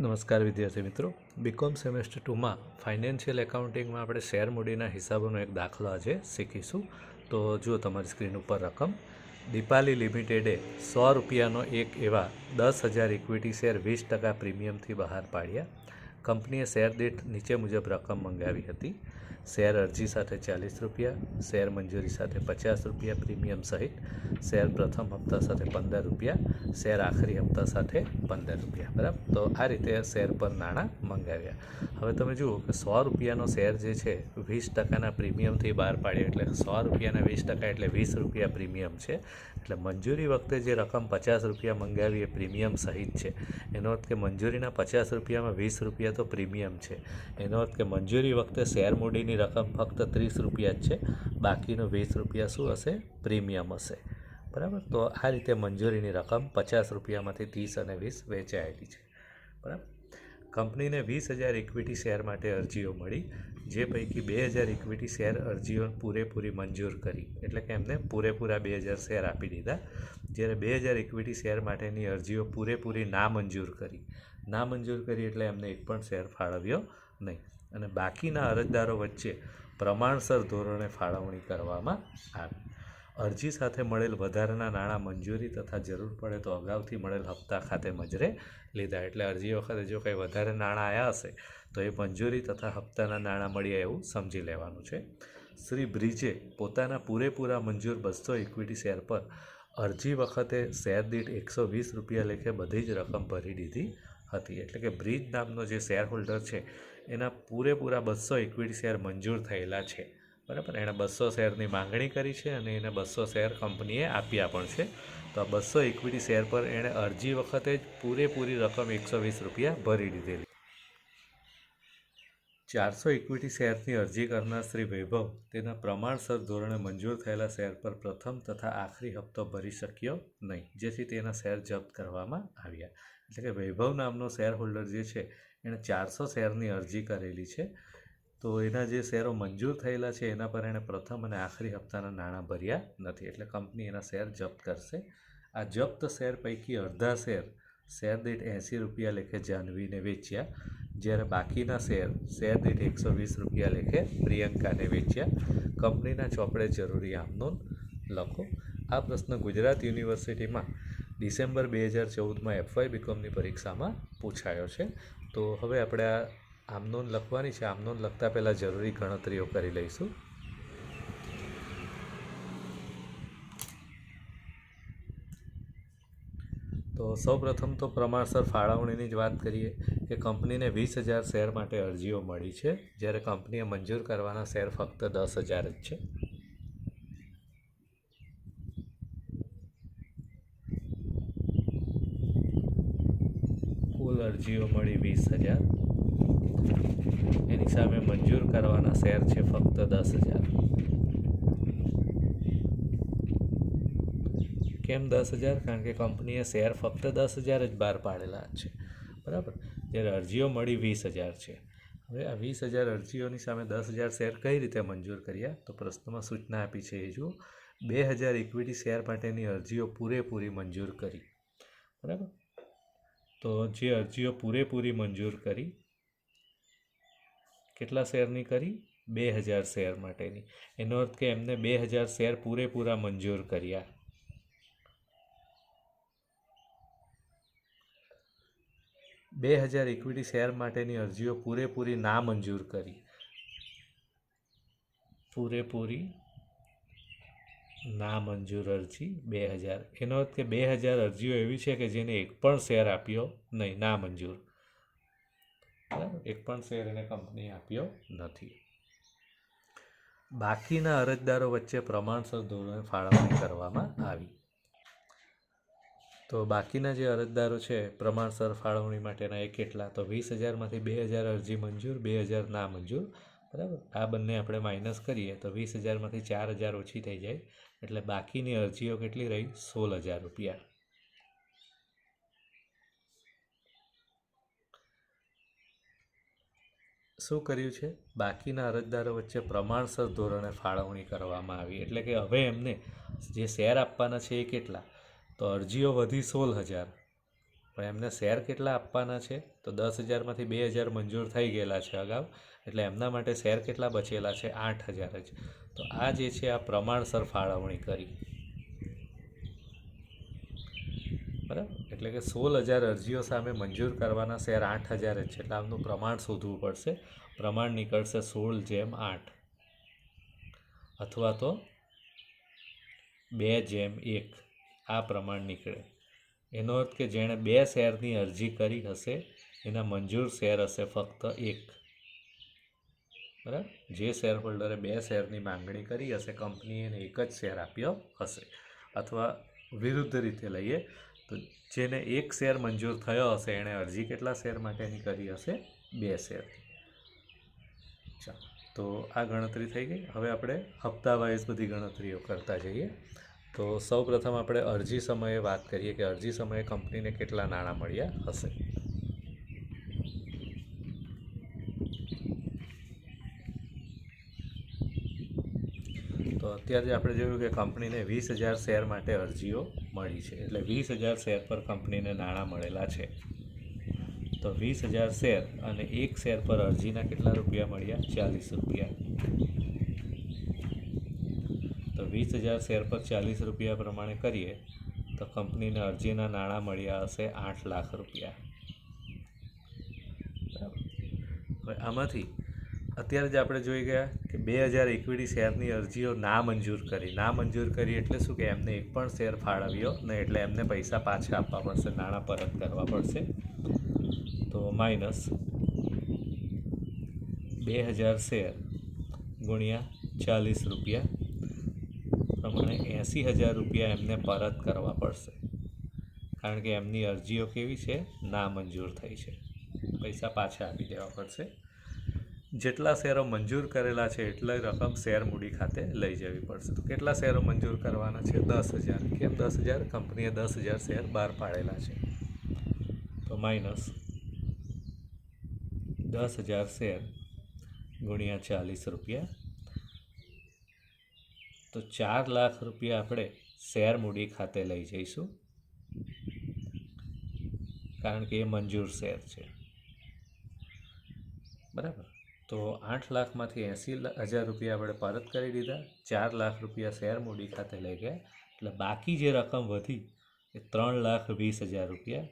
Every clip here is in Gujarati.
નમસ્કાર વિદ્યાર્થી મિત્રો. બીકોમ સેમેસ્ટર ટુમાં ફાઇનાન્શિયલ એકાઉન્ટિંગમાં આપણે શેર મૂડીના હિસાબોનો એક દાખલો આજે શીખીશું. તો જુઓ તમારી સ્ક્રીન ઉપર રકમ. દીપાલી લિમિટેડે સો રૂપિયાનો એક એવા દસ હજાર ઇક્વિટી શેર વીસ ટકા પ્રીમિયમથી બહાર પાડ્યા. કંપનીએ શેર દીઠ નીચે મુજબ રકમ મંગાવી હતી. શેર અરજી સાથે ચાલીસ રૂપિયા, શેર મંજૂરી સાથે પચાસ રૂપિયા પ્રીમિયમ સહિત, શેર પ્રથમ હપ્તા સાથે પંદર રૂપિયા, શેર આખરી હપ્તા સાથે પંદર રૂપિયા. બરાબર? તો આ રીતે શેર પર નાણાં મંગાવ્યા. હવે તમે જુઓ કે સો રૂપિયાનો શેર જે છે, વીસ ટકાના પ્રીમિયમથી બહાર પાડ્યો એટલે સો રૂપિયાના વીસ ટકા એટલે વીસ રૂપિયા પ્રીમિયમ છે. એટલે મંજૂરી વખતે જે રકમ પચાસ રૂપિયા મંગાવી એ પ્રીમિયમ સહિત છે. એનો અર્થ કે મંજૂરીના પચાસ રૂપિયામાં વીસ રૂપિયા તો પ્રીમિયમ છે. એનો અર્થ કે મંજૂરી વખતે શેર મૂડીની રકમ ફક્ત ત્રીસ રૂપિયા જ છે. બાકીનું વીસ રૂપિયા શું હશે? પ્રીમિયમ હશે. બરાબર? તો આ રીતે મંજૂરીની રકમ પચાસ રૂપિયામાંથી ત્રીસ અને વીસ વેચાયેલી છે. બરાબર? કંપનીને વીસ હજાર ઇક્વિટી શેર માટે અરજીઓ મળી. જે પૈકી બે હજાર ઇક્વિટી શેર અરજીઓ પૂરેપૂરી મંજૂર કરી. એટલે કે એમને પૂરેપૂરા બે હજાર શેર આપી દીધા. જ્યારે બે હજાર ઇક્વિટી શેર માટેની અરજીઓ પૂરેપૂરી ના મંજૂર કરી. ના મંજૂર કરી એટલે એમને એક પણ શેર ફાળવ્યો નહીં. અને બાકીના અરજદારો વચ્ચે પ્રમાણસર ધોરણે ફાળવણી કરવામાં આવી. અરજી સાથે મળેલ વધારાના નાણાં મંજૂરી તથા જરૂર પડે તો અગાઉથી મળેલ હપ્તા ખાતે મજરે લીધા. એટલે અરજી વખતે જો કંઈ વધારે નાણાં આવ્યા હશે, તો એ મંજૂરી તથા હપ્તાના નાણાં મળ્યા એવું સમજી લેવાનું છે. શ્રી બ્રિજે પોતાના પૂરેપૂરા મંજૂર બસો ઇક્વિટી શેર પર અરજી વખતે શેર દીઠ એકસો વીસ રૂપિયા લેખે બધી જ રકમ ભરી દીધી હતી. એટલે કે બ્રિજ નામનો જે શેર હોલ્ડર છે એના પૂરેપૂરા બસો ઇક્વિટી શેર મંજૂર થયેલા છે. બરાબર? એણે બસો શેરની માંગણી કરી છે અને એને બસો શેર કંપનીએ આપ્યા પણ છે. તો આ બસો ઇક્વિટી શેર પર એણે અરજી વખતે જ પૂરેપૂરી રકમ એકસો વીસ રૂપિયા ભરી દીધેલી. ચારસો ઇક્વિટી શેરની અરજી કરનાર શ્રી વૈભવ તેના પ્રમાણસર ધોરણે મંજૂર થયેલા શેર પર પ્રથમ તથા આખરી હપ્તો ભરી શક્યો નહીં. જેથી તેના શેર જપ્ત કરવામાં આવ્યા. એટલે કે વૈભવ નામનો શેર હોલ્ડર જે છે, એણે ચારસો શેરની અરજી કરેલી છે. તો એના જે શેરો મંજૂર થયેલા છે, એના પર એણે પ્રથમ અને આખરી હપ્તાના નાણાં ભર્યા નથી. એટલે કંપની એના શેર જપ્ત કરશે. આ જપ્ત શેર પૈકી અડધા શેર શેર દીઠ એંસી રૂપિયા લેખે જાહ્નવીને વેચ્યા. જ્યારે બાકીના શેર શેર દીઠ એકસો વીસ રૂપિયા લેખે પ્રિયંકાને વેચ્યા. કંપનીના ચોપડે જરૂરી આમનોન લખો. આ પ્રશ્ન ગુજરાત યુનિવર્સિટીમાં ડિસેમ્બર બે હજાર ચૌદમાં એફવાય બીકોમની પરીક્ષામાં પૂછાયો છે. તો હવે આપણે આ આમનોન લખવાની છે. આમનોન લખતા પહેલાં જરૂરી ગણતરીઓ કરી લઈશું. તો સૌપ્રથમ તો પ્રમાણસર ફાળવણીની જ વાત કરીએ. કે કંપનીને વીસ હજાર શેર માટે અરજીઓ મળી છે. જ્યારે કંપનીએ મંજૂર કરવાના શેર ફક્ત દસ હજાર જ છે. અરજીઓ મળી વીસ હજાર. એની સામે મંજૂર કરવાના શેર છે ફક્ત દસ હજાર. કેમ દસ હજાર? કારણ કે કંપનીએ શેર ફક્ત દસ હજાર જ બહાર પાડેલા છે. બરાબર? જ્યારે અરજીઓ મળી વીસ હજાર છે. હવે આ વીસ હજાર અરજીઓની સામે દસ હજાર શેર કઈ રીતે મંજૂર કર્યા? તો પ્રશ્નમાં સૂચના આપી છે એ જુઓ. બે હજાર ઇક્વિટી શેર માટેની અરજીઓ પૂરેપૂરી મંજૂર કરી. બરાબર? તો જે અરજીઓ પૂરેપૂરી મંજૂર કરી, કેટલા શેરની કરી? બે હજાર શેર માટેની. એનો અર્થ કે એમને બે હજાર શેર પૂરેપૂરા મંજૂર કર્યા. બે હજાર ઇક્વિટી શેર માટેની અરજીઓ પૂરેપૂરી ના મંજૂર કરી. પૂરેપૂરી ના મંજૂર અરજી બે હજાર. એનો અર્થ કે બે હજાર અરજીઓ એવી છે કે જેને એક પણ શેર આપ્યો નહીં, ના મંજૂર. બરાબર? એક પણ શેર એને કંપની આપ્યો નથી. બાકીના અરજદારો વચ્ચે પ્રમાણસર ધોરણે ફાળવણી કરવામાં આવી. તો બાકીના જે અરજદારો છે, પ્રમાણસર ફાળવણી માટેના એ કેટલા? તો વીસ હજારમાંથી બે હજાર અરજી મંજૂર, બે હજાર ના મંજૂર. બરાબર? આ બંને આપણે માઇનસ કરીએ તો વીસ હજારમાંથી ચાર હજાર ઓછી થઈ જાય. એટલે બાકીની અરજીઓ કેટલી રહી? સોળ હજાર રૂપિયા. શું કર્યું છે? બાકીના અરજદારો વચ્ચે પ્રમાણસર ધોરણે ફાળવણી કરવામાં આવી. એટલે કે હવે એમને જે શેર આપવાના છે એ કેટલા? તો અરજીઓ વધી સોળ હજાર. પણ એમને શેર કેટલા આપવાના છે? તો દસ હજારમાંથી બે હજાર મંજૂર થઈ ગયેલા છે અગાઉ. એટલે એમના માટે શેર કેટલા બચેલા છે? આઠ હજાર જ. તો આ જે છે આ પ્રમાણસર ફાળવણી કરી. બરાબર? એટલે કે સોળ હજાર અરજીઓ સામે મંજૂર કરવાના શેર આઠ હજાર જ છે. એટલે આમનું પ્રમાણ શોધવું પડશે. પ્રમાણ નીકળશે સોળ જેમ આઠ. અથવા તો બે જેમ એક. આ પ્રમાણ નીકળે. એનો અર્થ કે જેણે બે શેરની અરજી કરી હશે, એના મંજૂર શેર હશે ફક્ત એક. બરાબર? જે શેર હોલ્ડરે બે શેરની માંગણી કરી હશે કંપનીએ એને એક જ શેર આપ્યો હશે અથવા વિરુદ્ધ રીતે લઈએ, તો જેને એક શેર મંજૂર થયો હશે, એણે અરજી કેટલા શેર માટેની કરી હશે? બે શેર ચાલો, તો આ ગણતરી થઈ ગઈ. હવે આપણે હપ્તા વાઇઝ બધી ગણતરીઓ કરતા જઈએ. તો સૌ પ્રથમ આપણે અરજી સમયે વાત કરીએ કે અરજી સમયે કંપનીને કેટલા નાણાં મળ્યા હશે? તો અત્યારે આપણે જોયું કે કંપનીને વીસ હજાર શેર માટે અરજીઓ મળી છે. એટલે વીસ હજાર શેર પર કંપનીને નાણાં મળેલા છે. તો વીસ હજાર શેર અને એક શેર પર અરજીના કેટલા રૂપિયા મળ્યા? ચાલીસ રૂપિયા. તો વીસ હજાર શેર પર ચાલીસ રૂપિયા પ્રમાણે કરીએ, તો કંપનીને અરજીના નાણાં મળ્યા હશે આઠ લાખ રૂપિયા. બરાબર. હવે આમાંથી અત્યારે જ આપણે જોઈ ગયા કે બે હજાર ઇક્વિટી શેરની અરજીઓ ના મંજૂર કરી. ના મંજૂર કરી એટલે શું કે એમને એક પણ શેર ફાળવ્યો ને એટલે એમને પૈસા પાછા આપવા પડશે, નાણાં પરત કરવા પડશે. તો માઇનસ બે હજાર શેર ગુણ્યા ચાલીસ રૂપિયા પ્રમાણે એંસી હજાર રૂપિયા એમને પરત કરવા પડશે. કારણ કે એમની અરજીઓ કેવી છે? ના મંજૂર થઈ છે. પૈસા પાછા આપી દેવા પડશે. જેટલા શેરો મંજૂર કરેલા છે એટલી રકમ શેર મૂડી ખાતે લઈ જવી પડશે. તો કેટલા શેરો મંજૂર કરવાના છે? દસ હજાર. કેમ? દસ હજાર? કંપનીએ દસ હજાર શેર બહાર પાડેલા છે. તો માઇનસ દસ હજાર શેર ગુણ્યા ચાલીસ રૂપિયા. તો ચાર લાખ રૂપિયા આપણે શેર મૂડી ખાતે લઈ જઈશું. કારણ કે એ મંજૂર શેર છે. બરાબર? તો આઠ લાખમાંથી એંસી હજાર રૂપિયા આપણે પરત કરી દીધા. ચાર લાખ રૂપિયા શેર મૂડી ખાતે લઈ ગયા. એટલે બાકી જે રકમ વધી એ ત્રણ લાખ વીસ હજાર રૂપિયા.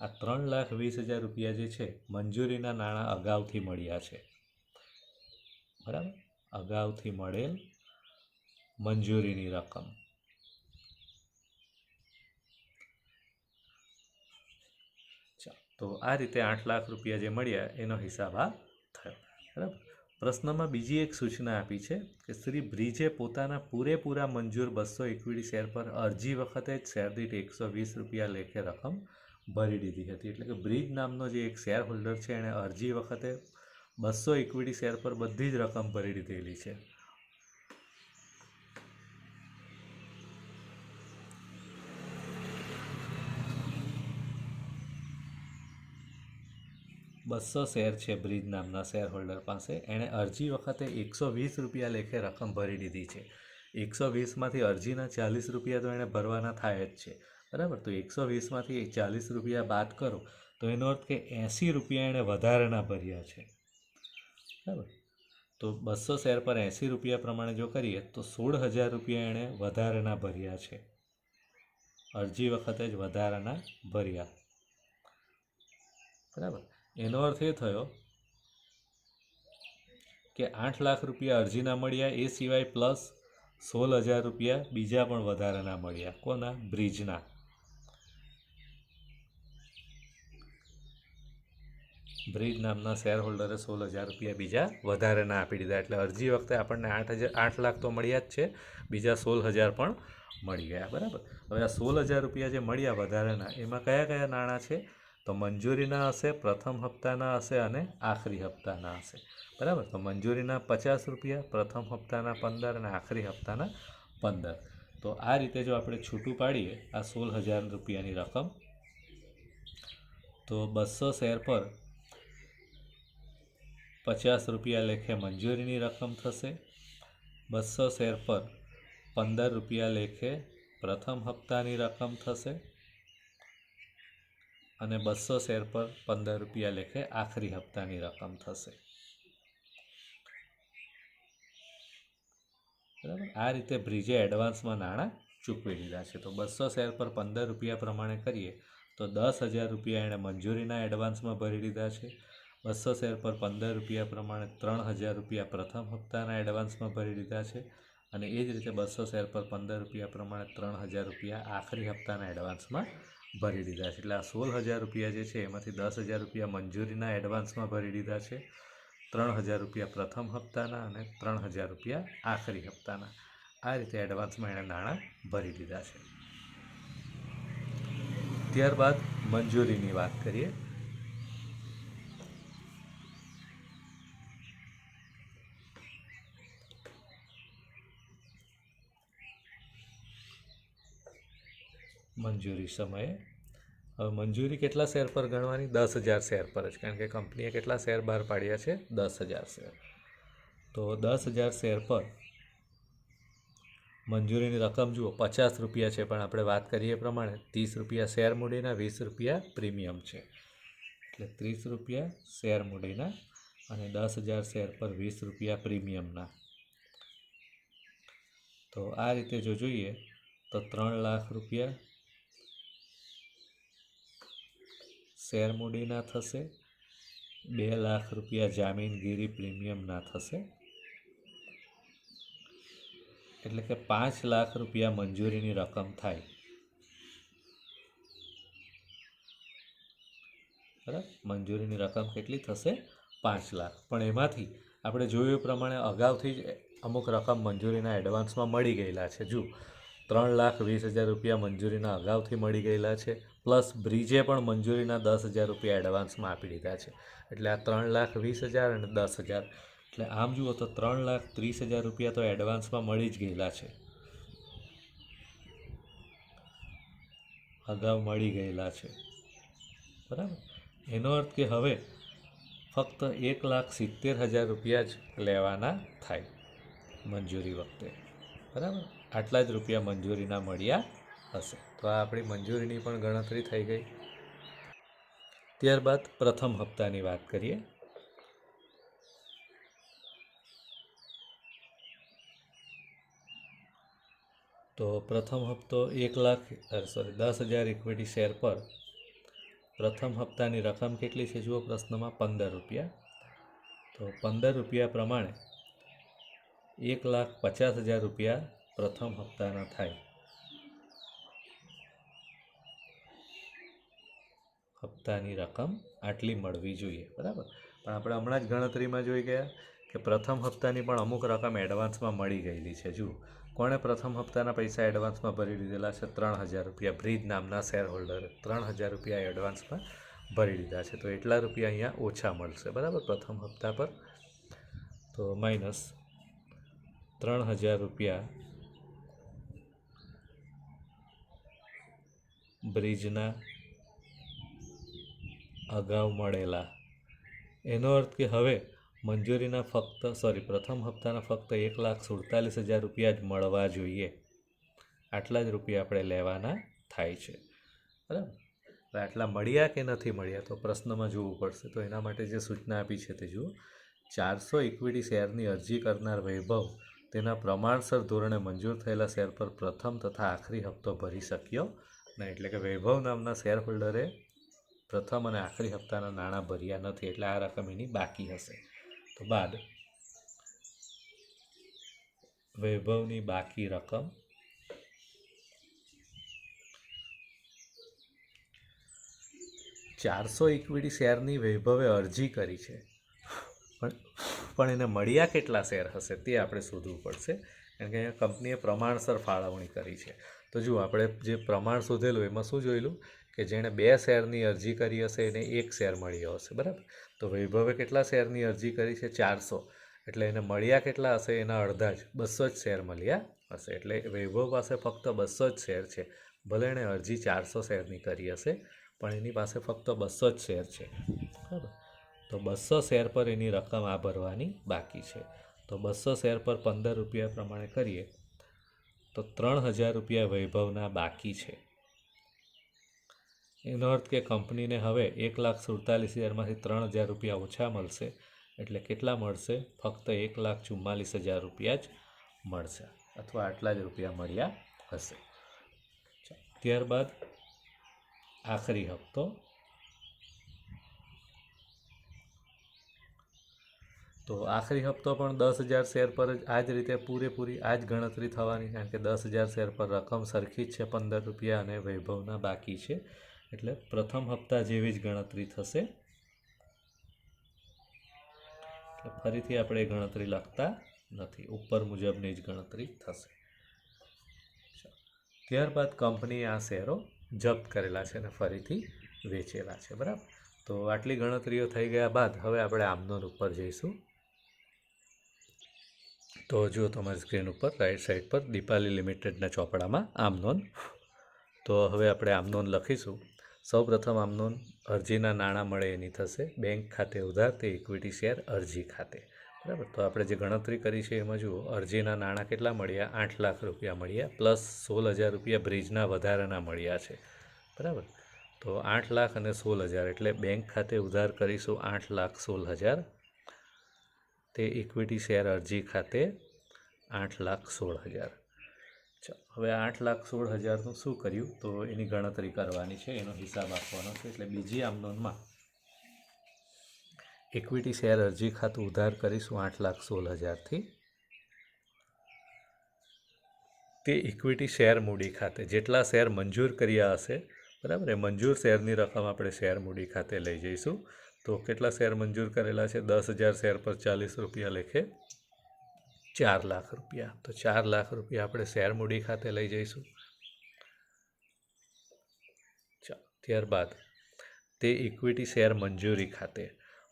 આ ત્રણ લાખ વીસ હજાર રૂપિયા જે છે, મંજૂરીના નાણાં અગાઉથી મળ્યા છે. બરાબર? અગાઉથી મળેલ મંજૂરીની રકમ. તો આ રીતે આઠ લાખ રૂપિયા જે મળ્યા, એનો હિસાબ આ બરાબર? પ્રશ્નમાં બીજી એક સૂચના આપી છે કે શ્રી બ્રિજે પોતાના પૂરેપૂરા મંજૂર બસો ઇક્વિટી શેર પર અરજી વખતે જ શેર દીઠ એકસો વીસ રૂપિયા લેખે રકમ ભરી દીધી હતી. એટલે કે બ્રિજ નામનો જે એક શેર હોલ્ડર છે, એણે અરજી વખતે બસો ઇક્વિટી શેર પર બધી જ રકમ ભરી દીધેલી છે. બસો શેર છે બ્રિજ નામના શેર હોલ્ડર પાસે. એણે અરજી વખતે એકસો વીસ રૂપિયા લેખે રકમ ભરી દીધી છે. એકસો વીસમાંથી અરજીના ચાલીસ રૂપિયા તો એણે ભરવાના થાય જ છે. બરાબર? તો એકસો વીસમાંથી ચાલીસ રૂપિયા બાદ કરો તો એનો અર્થ કે એંસી રૂપિયા એણે વધારાના ભર્યા છે. બરાબર? તો બસો શેર પર એંસી રૂપિયા પ્રમાણે જો કરીએ તો સોળ હજાર રૂપિયા એણે વધારાના ભર્યા છે. અરજી વખતે જ વધારાના ભર્યા. બરાબર? એનો અર્થ એ થયો કે આઠ લાખ રૂપિયા અરજીના મળ્યા, એ સિવાય પ્લસ સોળ હજાર રૂપિયા બીજા પણ વધારાના મળ્યા. કોના? બ્રિજના બ્રિજ નામના શેર હોલ્ડરે સોળ હજાર રૂપિયા બીજા વધારાના આપી દીધા. એટલે અરજી વખતે આપણને આઠ હજાર, આઠ લાખ તો મળ્યા જ છે. બીજા સોળ હજાર પણ મળી ગયા. બરાબર? હવે આ સોળ હજાર રૂપિયા જે મળ્યા વધારાના એમાં કયા કયા નાણાં છે? તો મંજૂરીના હશે, પ્રથમ હપ્તાના હશે અને આખરી હપ્તાના હશે. બરાબર? તો મંજૂરીના પચાસ રૂપિયા, પ્રથમ હપ્તાના પંદર અને આખરી હપ્તાના પંદર. તો આ રીતે જો આપણે છૂટું પાડીએ, આ સોળ હજાર રૂપિયાની રકમ, તો બસો શેર પર પચાસ રૂપિયા લેખે મંજૂરીની રકમ થશે. બસો શેર પર પંદર રૂપિયા લેખે પ્રથમ હપ્તાની રકમ થશે. અને બસો શેર પર પંદર રૂપિયા લેખે આખરી હપ્તાની રકમ થશે. બરાબર? આ રીતે બ્રિજે એડવાન્સમાં નાણાં ચૂકવી દીધા છે. તો બસો શેર પર પંદર રૂપિયા પ્રમાણે કરીએ તો દસ હજાર રૂપિયા એણે મંજૂરીના એડવાન્સમાં ભરી દીધા છે. બસો શેર પર પંદર રૂપિયા પ્રમાણે ત્રણ હજાર રૂપિયા પ્રથમ હપ્તાના એડવાન્સમાં ભરી દીધા છે. અને એ જ રીતે બસો શેર પર પંદર રૂપિયા પ્રમાણે ત્રણ હજાર રૂપિયા આખરી હપ્તાના એડવાન્સમાં ભરી દીધા છે. એટલે આ સોળ હજાર રૂપિયા જે છે, એમાંથી દસ હજાર રૂપિયા મંજૂરીના એડવાન્સમાં ભરી દીધા છે. ત્રણ હજાર રૂપિયા પ્રથમ હપ્તાના અને ત્રણ હજાર રૂપિયા આખરી હપ્તાના. આ રીતે એડવાન્સમાં એણે નાણાં ભરી દીધા છે. ત્યારબાદ મંજૂરીની વાત કરીએ. મંજૂરી સમયે. હવે મંજૂરી કેટલા શેર પર ગણવાની? દસ હજાર શેર પર જ. કારણ કે કંપનીએ કેટલા શેર બહાર પાડ્યા છે? દસ હજાર શેર. તો દસ હજાર શેર પર મંજૂરીની રકમ જુઓ, પચાસ રૂપિયા છે. પણ આપણે વાત કરીએ પ્રમાણે ત્રીસ રૂપિયા શેર મૂડીના, વીસ રૂપિયા પ્રીમિયમ છે. એટલે ત્રીસ રૂપિયા શેર મૂડીના અને દસ હજાર શેર પર વીસ રૂપિયા પ્રીમિયમના. તો આ રીતે જો જોઈએ તો ત્રણ લાખ રૂપિયા શેર મૂડીના થશે, બે લાખ રૂપિયા જામીનગીરી પ્રીમિયમના થશે. એટલે કે પાંચ લાખ રૂપિયા મંજૂરીની રકમ થાય. બરાબર? મંજૂરીની રકમ કેટલી થશે? પાંચ લાખ. પણ એમાંથી આપણે જોયું પ્રમાણે અગાઉથી જ અમુક રકમ મંજૂરીના એડવાન્સમાં મળી ગયેલા છે. જુઓ, ત્રણ લાખ વીસ હજાર રૂપિયા મંજૂરીના અગાઉથી મળી ગયેલા છે. પ્લસ બ્રિજે પણ મંજૂરીના દસ હજાર રૂપિયા એડવાન્સમાં આપી દીધા છે. એટલે આ ત્રણ લાખ વીસ હજાર અને દસ હજાર. એટલે આમ જુઓ તો ત્રણ લાખ ત્રીસ હજાર રૂપિયા તો એડવાન્સમાં મળી જ ગયેલા છે. અગાઉ મળી ગયેલા છે. બરાબર? એનો અર્થ કે હવે ફક્ત એક લાખ સિત્તેર હજાર રૂપિયા જ લેવાના થાય મંજૂરી વખતે. બરાબર? આટલા જ રૂપિયા મંજૂરીના મળ્યા હશે. તો આ આપણી મંજૂરીની પણ ગણતરી થઈ ગઈ. ત્યારબાદ પ્રથમ હપ્તાની વાત કરીએ. તો પ્રથમ હપ્તો એક લાખ સોરી દસ હજાર ઇક્વિટી શેર પર. પ્રથમ હપ્તાની રકમ કેટલી છે જુઓ પ્રશ્નમાં પંદર રૂપિયા. તો પંદર રૂપિયા પ્રમાણે એક લાખ પચાસ હજાર રૂપિયા પ્રથમ હપ્તાના થાય. હપ્તાની રકમ આટલી મળવી જોઈએ, બરાબર? પણ આપણે હમણાં જ ગણતરીમાં જોઈ ગયા કે પ્રથમ હપ્તાની પણ અમુક રકમ એડવાન્સમાં મળી ગયેલી છે. જુઓ, કોણે પ્રથમ હપ્તાના પૈસા એડવાન્સમાં ભરી લીધેલા છે? ત્રણ હજાર રૂપિયા. બ્રિજ નામના શેર હોલ્ડરે ત્રણ હજાર રૂપિયા એડવાન્સમાં ભરી લીધા છે. તો એટલા રૂપિયા અહીંયા ઓછા મળશે, બરાબર? પ્રથમ હપ્તા પર તો માઇનસ ત્રણ હજાર રૂપિયા બ્રિજના અગાઉ મળેલા. એનો અર્થ કે હવે મંજૂરીના ફક્ત સોરી પ્રથમ હપ્તાના ફક્ત એક લાખ સુડતાલીસ હજાર રૂપિયા જ મળવા જોઈએ. આટલા જ રૂપિયા આપણે લેવાના થાય છે. બરાબર? આટલા મળ્યા કે નથી મળ્યા તો પ્રશ્નમાં જોવું પડશે. તો એના માટે જે સૂચના આપી છે તે જુઓ. ચારસો ઇક્વિટી શેરની અરજી કરનાર વૈભવ તેના પ્રમાણસર ધોરણે મંજૂર થયેલા શેર પર પ્રથમ તથા આખરી હપ્તો ભરી શક્યો નહીં. એટલે કે વૈભવ નામના શેર હોલ્ડરે પ્રથમ અને આખરી હપ્તાના નાણાં ભર્યા નથી, એટલે આ રકમ એની બાકી હશે. તો બાદ વૈભવની બાકી રકમ ચારસો ઇક્વિટી શેરની વૈભવે અરજી કરી છે. પણ પણ એને મળ્યા કેટલા શેર હશે તે આપણે શોધવું પડશે. કારણ કે કંપનીએ પ્રમાણસર ફાળવણી કરી છે. તો જુઓ, આપણે જે પ્રમાણ શોધેલું એમાં શું જોયેલું? કે જેણે બે શેરની અરજી કરી હશે, એને એક શેર મળ્યો હશે, બરાબર? તો વૈભવે કેટલા શેરની અરજી કરી છે? ચારસો. એટલે એને મળ્યા કેટલા હશે? એના અડધા જ, બસો જ શેર મળ્યા હશે. એટલે વૈભવ પાસે ફક્ત બસો જ શેર છે. ભલે એણે અરજી ચારસો શેરની કરી હશે, પણ એની પાસે ફક્ત બસો જ શેર છે. બરાબર? તો બસો શેર પર એની રકમ આ ભરવાની બાકી છે. તો બસો શેર પર પંદર રૂપિયા પ્રમાણે કરીએ. તો ત્રણ હજાર રૂપિયા વૈભવના બાકી છે. એનો અર્થ કે કંપનીને હવે એક લાખ સુડતાલીસ હજારમાંથી ત્રણ હજાર રૂપિયા ઓછા મળશે, એટલે કેટલા મળશે? ફક્ત એક લાખ ચુમ્માલીસ હજાર રૂપિયા જ મળશે, અથવા આટલા જ રૂપિયા મળ્યા હશે. ત્યારબાદ આખરી હપ્તો. તો આખરી હપ્તો પણ દસ હજાર શેર પર જ આ જ રીતે પૂરેપૂરી આ જ ગણતરી થવાની, કારણ કે દસ હજાર શેર પર રકમ સરખી જ છે, પંદર રૂપિયા અને વૈભવના બાકી છે. એટલે પ્રથમ હપ્તા જેવી જ ગણતરી થશે. એટલે ફરીથી આપણે ગણતરી લખતા નથી, ઉપર મુજબની જ ગણતરી થશે. ત્યારબાદ કંપનીએ આ શેરો જપ્ત કરેલા છે અને ફરીથી વેચેલા છે, બરાબર? તો આટલી ગણતરીઓ થઈ ગયા બાદ હવે આપણે આમનોન ઉપર જઈશું. તો જુઓ તમારી સ્ક્રીન ઉપર રાઈટ સાઈડ પર, દીપાલી લિમિટેડના ચોપડામાં આમનોન તો હવે આપણે આમનોન લખીશું. સૌપ્રથમ આમનોન અરજીના નાણાં મળે એની થશે. બેંક ખાતે ઉધાર તે ઇક્વિટી શેર અરજી ખાતે. બરાબર? તો આપણે જે ગણતરી કરી છે એમાં જુઓ, અરજીના નાણાં કેટલા મળ્યા? આઠ લાખ રૂપિયા મળ્યા પ્લસ સોળ હજાર રૂપિયા બ્રિજના વધારાના મળ્યા છે. બરાબર? તો આઠ લાખ અને સોળ હજાર, એટલે બેંક ખાતે ઉધાર કરીશું આઠ લાખ સોળ હજાર તે ઇક્વિટી શેર અરજી ખાતે આઠ લાખ સોળ હજાર. ચાલો, હવે આઠ લાખ સોળ હજારનું શું કર્યું? તો એની ગણતરી કરવાની છે, એનો હિસાબ આપવાનો છે, એટલે બીજી આમનોનમાં ઇક્વિટી શેર અરજી ખાતું ઉધાર કરીશું આઠ લાખ સોળ હજારથી. તે ઇક્વિટી શેર મૂડી ખાતે, જેટલા શેર મંજૂર કર્યા હશે, બરાબર? એ મંજૂર શેરની રકમ આપણે શેર મૂડી ખાતે લઈ જઈશું. તો કેટલા શેર મંજૂર કરેલા છે? દસ હજાર શેર પર ચાલીસ રૂપિયા લેખે ચાર લાખ રૂપિયા. તો ચાર લાખ રૂપિયા આપણે શેર મૂડી ખાતે લઈ જઈશું. ત્યારબાદ તે ઇક્વિટી શેર મંજૂરી ખાતે.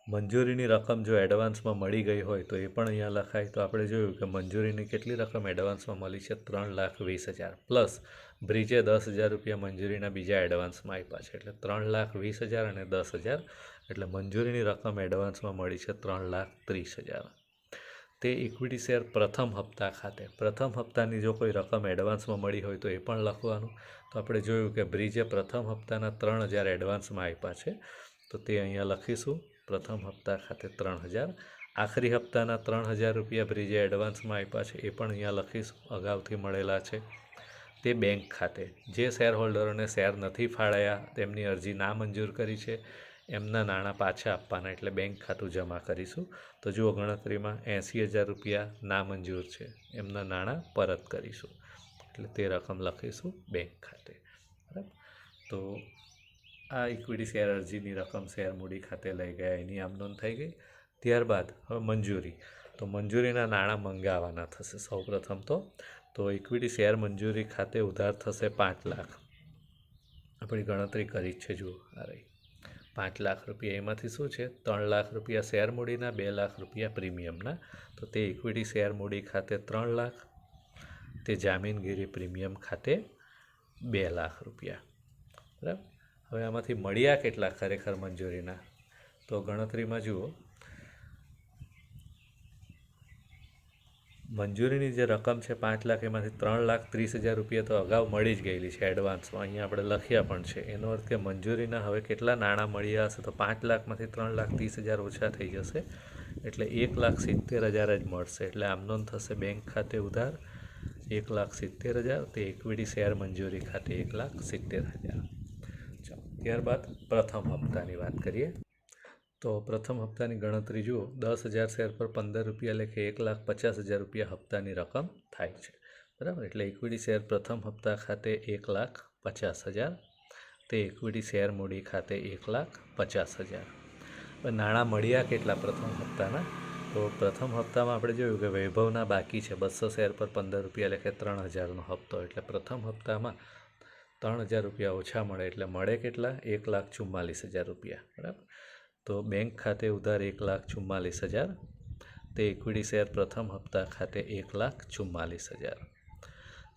મંજૂરીની રકમ જો એડવાન્સમાં મળી ગઈ હોય તો એ પણ અહીંયા લખાય. તો આપણે જોયું કે મંજૂરીની કેટલી રકમ એડવાન્સમાં મળી છે? ત્રણ લાખ વીસ હજાર. પ્લસ બ્રિજે દસ હજાર રૂપિયા મંજૂરીના બીજા એડવાન્સમાં આપ્યા છે. એટલે ત્રણ લાખ વીસ હજાર અને દસ હજાર એટલે મંજૂરીની રકમ એડવાન્સમાં મળી છે ત્રણ લાખ ત્રીસ હજાર. તે ઇક્વિટી શેર પ્રથમ હપ્તા ખાતે. પ્રથમ હપ્તાની જો કોઈ રકમ એડવાન્સમાં મળી હોય તો એ પણ લખવાનું. તો આપણે જોયું કે બ્રિજે પ્રથમ હપ્તાના ત્રણ હજાર એડવાન્સમાં આપ્યા છે. તો તે અહીંયા લખીશું. પ્રથમ હપ્તા ખાતે ત્રણ હજાર. આખરી હપ્તાના ત્રણ હજાર રૂપિયા બ્રિજે એડવાન્સમાં આપ્યા છે. એ પણ અહીંયા લખીશું. અગાઉથી મળેલા છે. તે બેંક ખાતે. જે શેર હોલ્ડરોને શેર નથી ફાળાયા તેમની અરજી ના મંજૂર કરી છે. એમના નાણાં પાછા આપવાના, એટલે બેંક ખાતું જમા કરીશું. તો જુઓ ગણતરીમાં એંસી હજાર રૂપિયા નામંજૂર છે. એમના નાણાં પરત કરીશું. એટલે તે રકમ લખીશું બેંક ખાતે. બરાબર? તો આ ઇક્વિટી શેર અરજીની રકમ શેર મૂડી ખાતે લઈ ગયા. એની આમ નોંધ થઈ ગઈ. ત્યારબાદ હવે મંજૂરી. તો મંજૂરીના નાણાં મંગાવવાના થશે સૌપ્રથમ તો. તો ઇક્વિટી શેર મંજૂરી ખાતે ઉધાર થશે પાંચ લાખ. આપણી ગણતરી કરી જ છે, જુઓ. આ રહી. પાંચ લાખ રૂપિયા એમાંથી શું છે? ત્રણ લાખ રૂપિયા શેર મૂડીના, બે લાખ રૂપિયા પ્રીમિયમના. તો તે ઇક્વિટી શેર મૂડી ખાતે ત્રણ લાખ, તે જામીનગીરી પ્રીમિયમ ખાતે બે લાખ રૂપિયા. બરાબર? હવે આમાંથી મળ્યા કેટલા ખરેખર મંજૂરીના? તો ગણતરીમાં જુઓ મંજૂરીની જે રકમ છે પાંચ લાખ, એમાંથી ત્રણ લાખ ત્રીસ હજાર રૂપિયા તો અગાઉ મળી જ ગયેલી છે એડવાન્સમાં અહીંયા આપણે લખ્યા પણ છે. એનો અર્થ કે મંજૂરીના હવે કેટલા નાણાં મળ્યા હશે તો પાંચ લાખમાંથી ત્રણ લાખ ત્રીસ હજાર ઓછા થઈ જશે. એટલે એક લાખ સિત્તેર હજાર જ મળશે. એટલે આમનો થશે બેંક ખાતે ઉધાર એક લાખ સિત્તેર હજાર, તે ઇક્વિટી શેર મંજૂરી ખાતે એક લાખ સિત્તેર હજાર. ચાલો, ત્યારબાદ પ્રથમ હપ્તાની વાત કરીએ. તો પ્રથમ હપ્તાની ગણતરી જુઓ, દસ હજાર શેર પર પંદર રૂપિયા લેખે એક લાખ પચાસ હજાર રૂપિયા હપ્તાની રકમ થાય છે. બરાબર? એટલે ઇક્વિટી શેર પ્રથમ હપ્તા ખાતે એક લાખ પચાસ હજાર, તે ઇક્વિટી શેર મૂડી ખાતે એક લાખ પચાસ હજાર. નાણાં મળ્યા કેટલા પ્રથમ હપ્તાના? તો પ્રથમ હપ્તામાં આપણે જોયું કે વૈભવના બાકી છે. બસો શેર પર પંદર રૂપિયા લેખે ત્રણ હજારનો હપ્તો. એટલે પ્રથમ હપ્તામાં ત્રણ હજાર રૂપિયા ઓછા મળે. એટલે મળે કેટલા? એક લાખ ચુમ્માલીસ હજાર રૂપિયા. બરાબર? તો બેંક ખાતે ઉધાર એક લાખ ચુમ્માલીસ હજાર, તે ઇક્વિટી શેર પ્રથમ હપ્તા ખાતે એક લાખ ચુમ્માલીસ હજાર.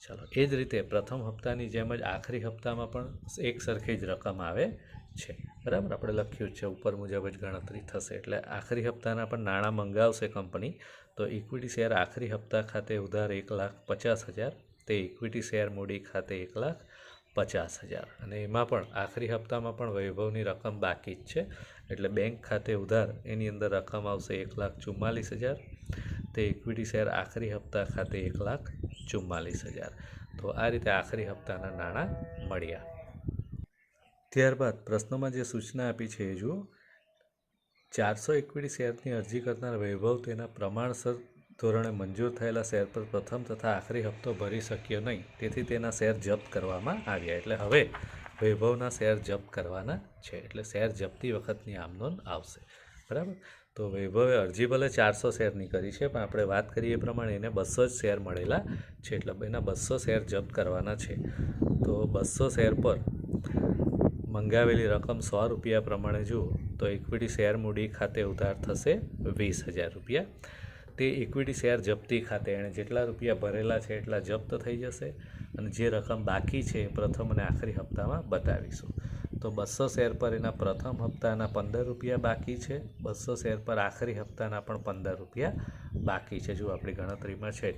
ચાલો, એ જ રીતે પ્રથમ હપ્તાની જેમ જ આખરી હપ્તામાં પણ એક સરખી જ રકમ આવે છે. બરાબર? આપણે લખ્યું છે, ઉપર મુજબ જ ગણતરી થશે. એટલે આખરી હપ્તાના પણ નાણાં મંગાવશે કંપની, તો ઇક્વિટી શેર આખરી હપ્તા ખાતે ઉધાર એક લાખ પચાસ હજાર, તે ઇક્વિટી શેર મૂડી ખાતે એક લાખ પચાસ હજાર. અને એમાં પણ આખરી હપ્તામાં પણ વૈભવની રકમ બાકી જ છે. એટલે બેંક ખાતે ઉધાર, એની અંદર રકમ આવશે એક લાખ ચુમ્માલીસ હજાર. તે ઇક્વિટી શેર આખરી હપ્તા ખાતે એક લાખ ચુમ્માલીસ હજાર. તો આ રીતે આખરી હપ્તાના નાણાં મળ્યા. ત્યારબાદ પ્રશ્નમાં જે સૂચના આપી છે એ જુઓ. ચારસો ઇક્વિટી શેરની અરજી કરનાર વૈભવ તેના પ્રમાણસર ધોરણે મંજૂર થયેલા શેર પર પ્રથમ તથા આખરી હપ્તો ભરી શક્યો નહીં. તેથી તેના શેર જપ્ત કરવામાં આવ્યા. એટલે હવે વૈભવના શેર જપ્ત કરવાના છે. એટલે શેર જપ્તી વખતની આમનોંધ આવશે. બરાબર? તો વૈભવે અરજી ભલે ચારસો શેરની કરી છે, પણ આપણે વાત કરીએ એ પ્રમાણે એને બસો જ શેર મળેલા છે. એટલે એના બસો શેર જપ્ત કરવાના છે. તો બસો શેર પર મંગાવેલી રકમ સો રૂપિયા પ્રમાણે જુઓ, તો ઇક્વિટી શેર મૂડી ખાતે ઉધાર થશે વીસ હજાર રૂપિયા. તે ઇક્વિટી શેર જપ્તી ખાતે એણે જેટલા રૂપિયા ભરેલા છે એટલા જપ્ત થઈ જશે અને જે રકમ બાકી છે એ પ્રથમ અને આખરી હપ્તામાં બતાવીશું. તો બસો શેર પર એના પ્રથમ હપ્તાના પંદર રૂપિયા બાકી છે બસો શેર પર આખરી હપ્તાના પણ પંદર રૂપિયા બાકી છે. જો આપણી ગણતરીમાં છે.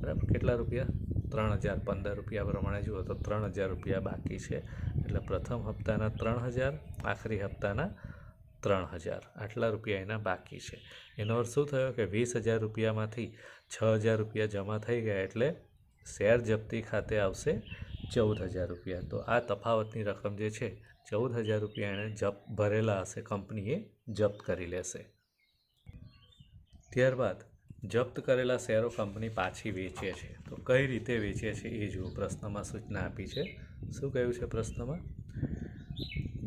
બરાબર? કેટલા રૂપિયા? ત્રણ હજાર. પંદર રૂપિયા પ્રમાણે જુઓ તો ત્રણ હજાર રૂપિયા બાકી છે. એટલે પ્રથમ હપ્તાના ત્રણ હજાર, આખરી હપ્તાના ત્રણ હજાર. આટલા રૂપિયા એના બાકી છે. એનો અર્થ શું થયો કે વીસ હજાર રૂપિયામાંથી છ હજાર રૂપિયા જમા થઈ ગયા એટલે શેર જપ્તી ખાતે આવશે ચૌદ હજાર રૂપિયા. તો આ તફાવતની રકમ જે છે, ચૌદ હજાર રૂપિયા એણે જપ ભરેલા હશે, કંપનીએ જપ્ત કરી લેશે. ત્યારબાદ જપ્ત કરેલા શેરો કંપની પાછી વેચે છે. તો કઈ રીતે વેચે છે એ જુઓ પ્રશ્નમાં સૂચના આપી છે. શું કહ્યું છે પ્રશ્નમાં?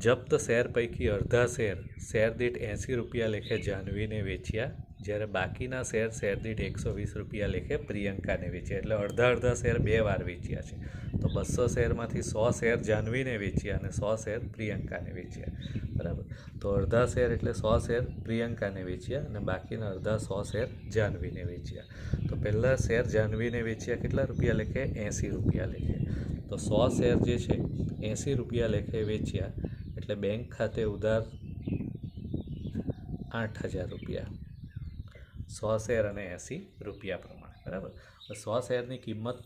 જપ્ત શેર પૈકી અડધા શેર શેર દીઠ એંસી રૂપિયા લેખે જાહ્નવીને વેચ્યા, જ્યારે બાકીના શેર શેર દીઠ એકસો વીસ રૂપિયા લેખે પ્રિયંકાને વેચ્યા. એટલે અડધા અડધા શેર બે વાર વેચ્યા છે. તો બસો શેરમાંથી સો શેર જાહ્નવીને વેચ્યા અને સો શેર પ્રિયંકાને વેચ્યા. બરાબર? તો અડધા શેર એટલે સો શેર પ્રિયંકાને વેચ્યા અને બાકીના અડધા સો શેર જાહ્નવીને વેચ્યા. તો પહેલાં શેર જાહ્નવીને વેચ્યા કેટલા રૂપિયા લેખે? એંસી રૂપિયા લેખે. તો સો શેર જે છે, એંસી રૂપિયા લેખે વેચ્યા એટલે બેંક ખાતે ઉધાર આઠ હજાર રૂપિયા. સો શેર અને એંસી રૂપિયા પ્રમાણે, બરાબર? સો શેરની કિંમત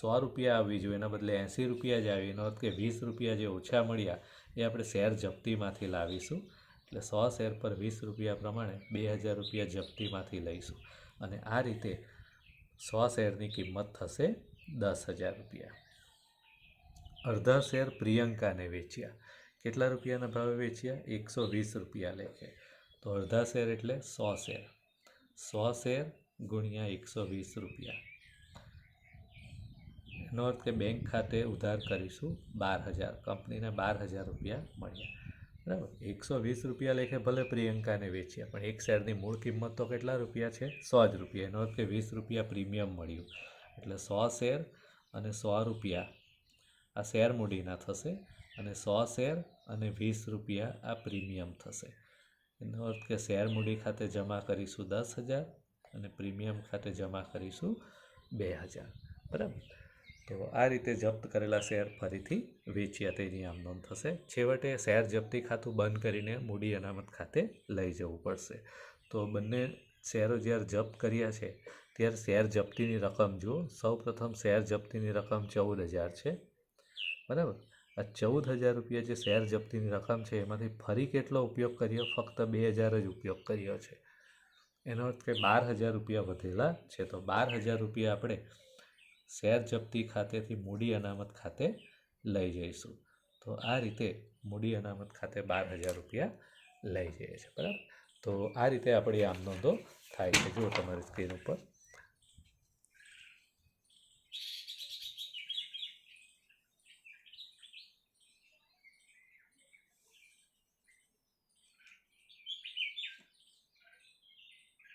સો રૂપિયા આવવી જોઈએ, એના બદલે એંસી રૂપિયા જ આવી. એનો અર્થ કે વીસ રૂપિયા જે ઓછા મળ્યા, એ આપણે શેર જપ્તીમાંથી લાવીશું. એટલે સો શેર પર વીસ રૂપિયા પ્રમાણે બે હજાર રૂપિયા જપ્તીમાંથી લઈશું. અને આ રીતે સો શેરની કિંમત થશે દસ હજાર રૂપિયા. અડધા શેર પ્રિયંકાને વેચ્યા. કેટલા રૂપિયાના ભાવે વેચ્યા? એકસો વીસ રૂપિયા લેખે તો અડધા શેર એટલે સો શેર. સો શેર ગુણ્યા એકસો વીસ રૂપિયા. એનો અર્થ કે બેંક ખાતે ઉધાર કરીશું બાર હજાર. કંપનીને બાર હજાર રૂપિયા મળ્યા. બરાબર? એકસો વીસ રૂપિયા લેખે ભલે પ્રિયંકાને વેચ્યા, પણ એક શેરની મૂળ કિંમત તો કેટલા રૂપિયા છે? સો જ રૂપિયા. એનો અર્થ કે વીસ રૂપિયા પ્રીમિયમ મળ્યું. એટલે સો શેર અને સો રૂપિયા. આ શેર મૂડીના થશે. અને સો શેર અને વીસ રૂપિયા આ પ્રીમિયમ થશે. એનો અર્થ કે શેર મૂડી ખાતે જમા કરીશું દસ હજાર અને પ્રીમિયમ ખાતે જમા કરીશું બે હજાર. બરાબર? તો આ રીતે જપ્ત કરેલા શેર ફરીથી વેચ્યા તેની આમ નોંધ થશે. છેવટે શેર જપ્તી ખાતું બંધ કરીને મૂડી અનામત ખાતે લઈ જવું પડશે. તો બંને શેરો જ્યારે જપ્ત કર્યા છે, ત્યારે શેર જપ્તીની રકમ જુઓ. સૌપ્રથમ શેર જપ્તીની રકમ ચૌદ હજાર છે. બરાબર? આ ચૌદ હજાર રૂપિયા જે શેર જપ્તીની રકમ છે, એમાંથી ફરી કેટલો ઉપયોગ કર્યો? ફક્ત બે હજાર જ ઉપયોગ કર્યો છે. એનો અર્થ કે બાર હજાર રૂપિયા વધેલા છે. તો બાર હજાર રૂપિયા આપણે શેર જપ્તી ખાતેથી મૂડી અનામત ખાતે લઈ જઈશું. તો આ રીતે મૂડી અનામત ખાતે બાર હજાર રૂપિયા લઈ જઈએ છીએ. બરાબર? તો આ રીતે આપણી આમ નોંધો થાય છે. જુઓ તમારી સ્ક્રીન ઉપર.